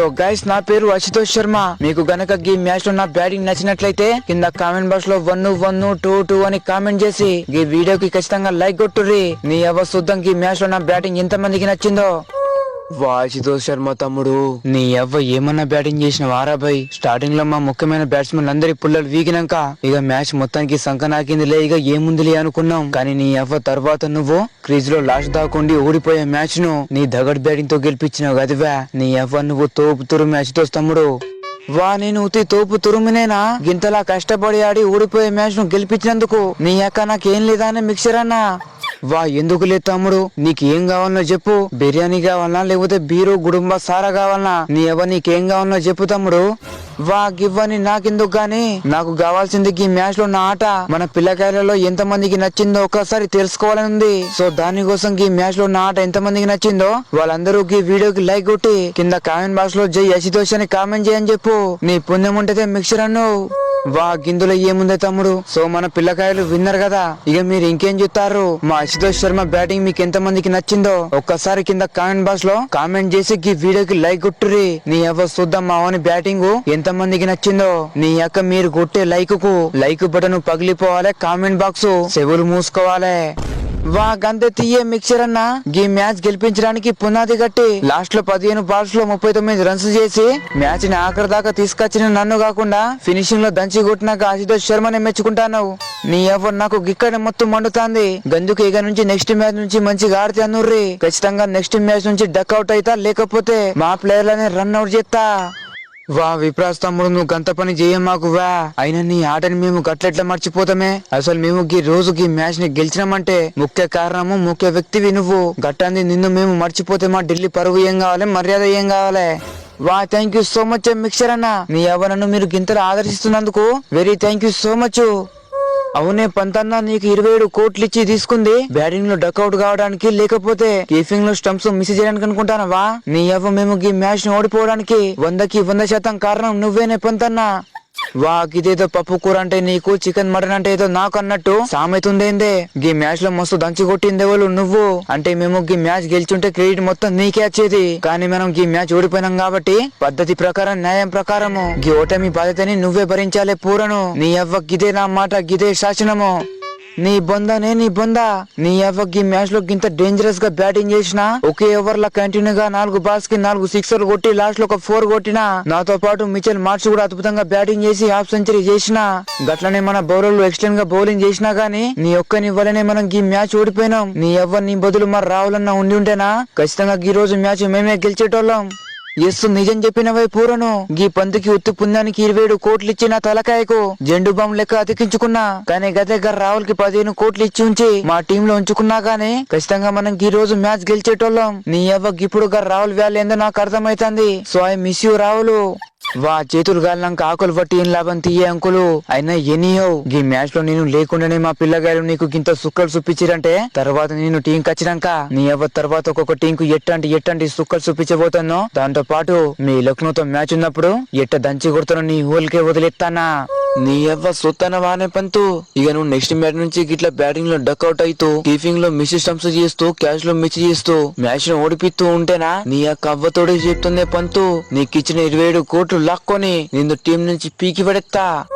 So guys నా పేరు అశుతోష్ శర్మ. మీకు గనక ఈ మ్యాచ్లో నా బ్యాటింగ్ నచ్చినట్లయితే కింద కామెంట్ బాక్స్లో వన్ వన్ టూ టూ అని కామెంట్ చేసి ఈ వీడియోకి ఖచ్చితంగా లైక్ కొట్టుర్రి. నీ ఎవ శుద్ధం ఈ మ్యాచ్లో నా బ్యాటింగ్ ఎంత మందికి నచ్చిందో. వాషితోష్ శర్మ తమ్ముడు. నీ ఎవ్వ ఏమన్నా బ్యాటింగ్ చేసిన వారాబాయ్ స్టార్టింగ్లో మా ముఖ్యమైన బ్యాట్స్మెన్ అందరి పుల్లలు వీగినాక ఇక మ్యాచ్ మొత్తానికి సంకనాకిందిలే ఇక ఏముందిలే అనుకున్నాం. కానీ నీ ఎవ్వ తర్వాత నువ్వు క్రీజ్లో లాస్ట్ దాకుండి ఓడిపోయే మ్యాచ్ను నీ దగడ్ బ్యాటింగ్తో గెలిపించినావు కదివా నీ ఎవ్వ నువ్వు తోపుతురు మ్యాచ్తో తమ్ముడు. వా నేను ఉతి తోపు తురుమునేనా? గింతలా కష్టపడి ఆడి ఓడిపోయే మ్యాచ్ను గెలిపించినందుకు నీ అక్క నాకేం లేదా అనే మిక్సర్ అన్నా? వా ఎందుకు లేదు తమ్ముడు? నీకు ఏం చెప్పు. బిర్యానీ కావాలన్నా లేకపోతే బీరు గుడుంబ సారా కావాలన్నా నీ ఎవ నీకేం కావాలన్నా చెప్పు తమ్ముడు. వా గివ్వని నాకెందుకు గానీ నాకు కావాల్సింది ఈ మ్యాచ్లో నా ఆట. మన పిల్లకాయలలో ఎంత మందికి నచ్చిందో ఒకసారి తెలుసుకోవాలని ఉంది. సో దానికోసం ఈ మ్యాచ్లో నా ఆట ఎంత మందికి నచ్చిందో వాళ్ళందరూ ఈ వీడియోకి లైక్ కొట్టి కింద కామెంట్ బాక్స్లో జై అశితోష్ అని కామెంట్ చేయని చెప్పు. నీ పుణ్యం ఉంటే మిక్సర్ అన్నావు. వా గిందులో ఏముందే తమ్ముడు? సో మన పిల్లకాయలు విన్నారు కదా? ఇక మీరు ఇంకేం చెప్తారు? మా అశుతోష్ శర్మ బ్యాటింగ్ మీకు ఎంత మందికి నచ్చిందో ఒక్కసారి కింద కామెంట్ బాక్స్లో కామెంట్ చేసి ఈ వీడియోకి లైక్ కొట్టురి నీ అవ్వ చూద్దాం మా అవని బ్యాటింగ్ ఎంత మందికి నచ్చిందో. నీ యొక్క మీరు కొట్టే లైక్కు లైక్ బటన్ పగిలిపోవాలి కామెంట్ బాక్స్. చెవులు మూసుకోవాలి. వా గంధ తీయే మిక్చర్ అన్న. ఈ మ్యాచ్ గెలిపించడానికి పునాది కట్టి లాస్ట్లో పదిహేను బాల్స్లో ముప్పై తొమ్మిది రన్స్ చేసి మ్యాచ్ని ఆఖరి దాకా తీసుకొచ్చిన నన్ను కాకుండా ఫినిషింగ్లో దంచి కొట్టినాక ఆశుతోష్ శర్మని మెచ్చుకుంటాను నీ ఎవరు నాకు గిక్కడ మొత్తం మండుతాంది. గందుకు ఇక నుంచి నెక్స్ట్ మ్యాచ్ నుంచి మంచిగా ఆడితే అనుర్రి ఖచ్చితంగా నెక్స్ట్ మ్యాచ్ నుంచి డక్అవుట్ అవుతా లేకపోతే మా ప్లేయర్లని రన్ అవుట్ చేస్తా వా విప్రాస్తమ్ముడు నువ్వు గంత పని చేయం మాకు వా. అయినా నీ ఆటని మేము గట్లెట్లా మర్చిపోతామే? అసలు మేము ఈ రోజు ఈ మ్యాచ్ని గెలిచినామంటే ముఖ్య కారణము ముఖ్య వ్యక్తివి నువ్వు. గట్టంది నిన్ను మేము మర్చిపోతే మా ఢిల్లీ పరువు ఏం కావాలి మర్యాద ఏం కావాలి? వా thank you so much mixer అన్న మీ ఎవరನ್ನು మీరు గింతలు ఆదర్శిస్తున్నందుకు very thank you so much అవునే పంతన్న నీకు ఇరవై ఏడు కోట్లు ఇచ్చి తీసుకుంది. బ్యాటింగ్లో డక్అవుట్ కావడానికి లేకపోతే కీపింగ్లో స్టంప్స్ మిస్ చేయడానికి అనుకుంటానవా? నీ అవ్వ మేము ఈ మ్యాచ్ని ఓడిపోవడానికి వందకి వంద శాతం కారణం నువ్వేనే పంతన్నా. వా ఇదేదో పప్పు కూర అంటే నీకు చికెన్ మటన్ అంటే ఏదో నాకు అన్నట్టు సామెతుందేందే? గీ మ్యాచ్లో మస్తు దంచి కొట్టిందే వాళ్ళు నువ్వు. అంటే మేము గీ మ్యాచ్ గెలిచుంటే క్రెడిట్ మొత్తం నీకే వచ్చేది. కానీ మనం ఈ మ్యాచ్ ఓడిపోయినాం కాబట్టి పద్ధతి ప్రకారం న్యాయం ప్రకారము. గీ ఓటమి బాధ్యతని నువ్వే భరించాలే పూరను. నీ అవ్వ గిదే నా మాట గిదే శాసనము. నీ బొందనే నీ బొంద. నీ ఎవరికి ఈ మ్యాచ్లో ఇంత డేంజరస్గా బ్యాటింగ్ చేసిన ఒకే ఓవర్ లా కంటిన్యూ గా నాలుగు బాల్స్కి నాలుగు సిక్సర్లు కొట్టి లాస్ట్లో ఒక ఫోర్ కొట్టిన నాతో పాటు మిచెల్ మార్చ్ కూడా అద్భుతంగా బ్యాటింగ్ చేసి హాఫ్ సెంచరీ చేసిన గట్లనే మన బౌలర్లు ఎక్స్టెండ్గా బౌలింగ్ చేసినా గానీ నీ ఒక్కని వల్లనే మనం ఈ మ్యాచ్ ఓడిపోయినాం. నీ అవ్వ నీ బదులు మరి రావాలన్నా ఉండి ఉంటేనా? ఖచ్చితంగా ఈ రోజు మ్యాచ్ మేమే గెలిచేటోళ్ళం. ఎస్ నిజం చెప్పిన పూరను. గీ పందుకి ఉత్తి పుందానికి ఇరవై ఏడు కోట్లు ఇచ్చిన తలకాయకు జెండు బాంబు లెక్క అతికించుకున్నా. కానీ గదెగ్గర రాహుల్కి పదిహేను కోట్లు ఇచ్చి ఉంచి మా టీమ్లో ఉంచుకున్నా గానీ ఖచ్చితంగా మనం ఈ రోజు మ్యాచ్ గెలిచేటోళ్ళం. నీ అవ్వ ఇప్పుడు గర్ రాహుల్ వ్యాలీ ఏందో నాకు అర్థమైతుంది. So I miss you Rahul. వా చేతులు గాలినాక ఆకులు పట్టి ఏం లాభం తీయే అంకులు? అయినా ఎనియో ఈ మ్యాచ్లో నేను లేకుండానే మా పిల్లగాయలు నీకు ఇంత సుక్కలు చూపించిరంటే తర్వాత నేను టీం వచ్చినాక నీ అవ్వ తర్వాత ఒక్కొక్క టీం కు ఎట్టంటి ఎట్టంటి సుక్కలు చూపించబోతానో దాంతో పాటు మీ లక్నోతో మ్యాచ్ ఉన్నప్పుడు ఎట్ట దంచి కొడుతున్న నీ ఊళ్ళకే వదిలేస్తానా నీ అవ్వ సొత్తన వానే పంతు. ఇక నువ్వు నెక్స్ట్ మ్యాచ్ నుంచి గిట్లా బ్యాటింగ్లో డక్అవుట్ అవుతూ కీపింగ్లో మిస్ స్టంప్స్ చేస్తూ క్యాచ్లో మిస్ చేస్తూ మ్యాచ్ను ఓడిపిస్తూ ఉంటేనా? నీ యొక్క అవ్వతోడే చెప్తుందే పంతు. నీకు ఇచ్చిన ఇరవై ఏడు కోట్లు లాక్కొని నిన్ను టీం నుంచి పీకి పడెత్తా.